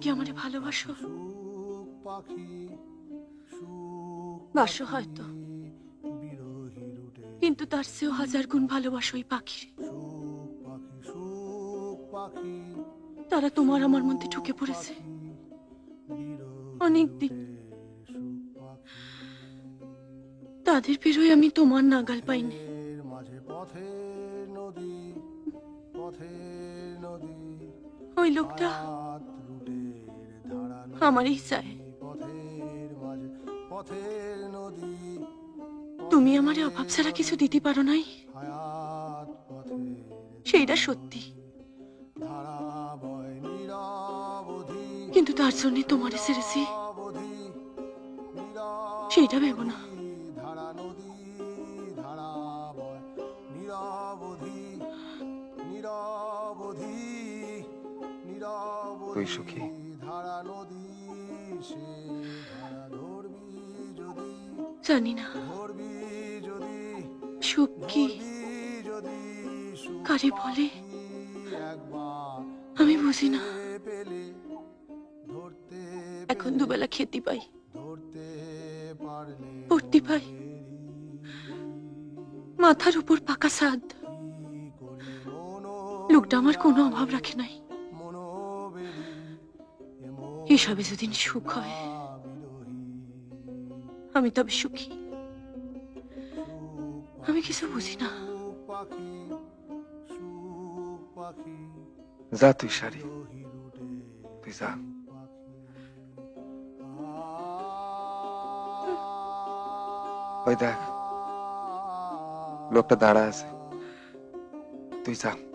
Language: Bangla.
কি আমারে ভালোবাসো? বাসো হয়তো। কিন্তু তার চেয়েও হাজার গুণ ভালোবাসো ওই পাখির। তারা তোমার আমার মধ্যে ঢুকে পড়েছে। অনেক দিন। তাদের পেরোয় আমি তোমার নাগাল পাইনি। মাঝে পথে নদী পথে নদী ওই লোকটা আমারই নদী তুমি আমারে অভাব ছাড়া কিছু দিতে পারো নাই? সেইটা সত্যি। কিন্তু তার জন্য তোমারে ছেড়েছি। সেইটা ভেবো না। সুখী? জানি না। ধরবি যদি সুখ কি? ধরবি যদি সুখ কারে বলে? আমি বুঝি না। এখন দুবেলা খেতে পাই। পড়তে পাই। মাথার উপর পাকা সাদ। লোকটা আমার কোনো অভাব রাখে নাই। এসবে যদি সুখ হয়, আমি তবে সুখী। আমি কিছু বুঝি না। যা তুই সারি তুই যা। ওই দেখ, লোকটা দাঁড়া আছে। তুই যা।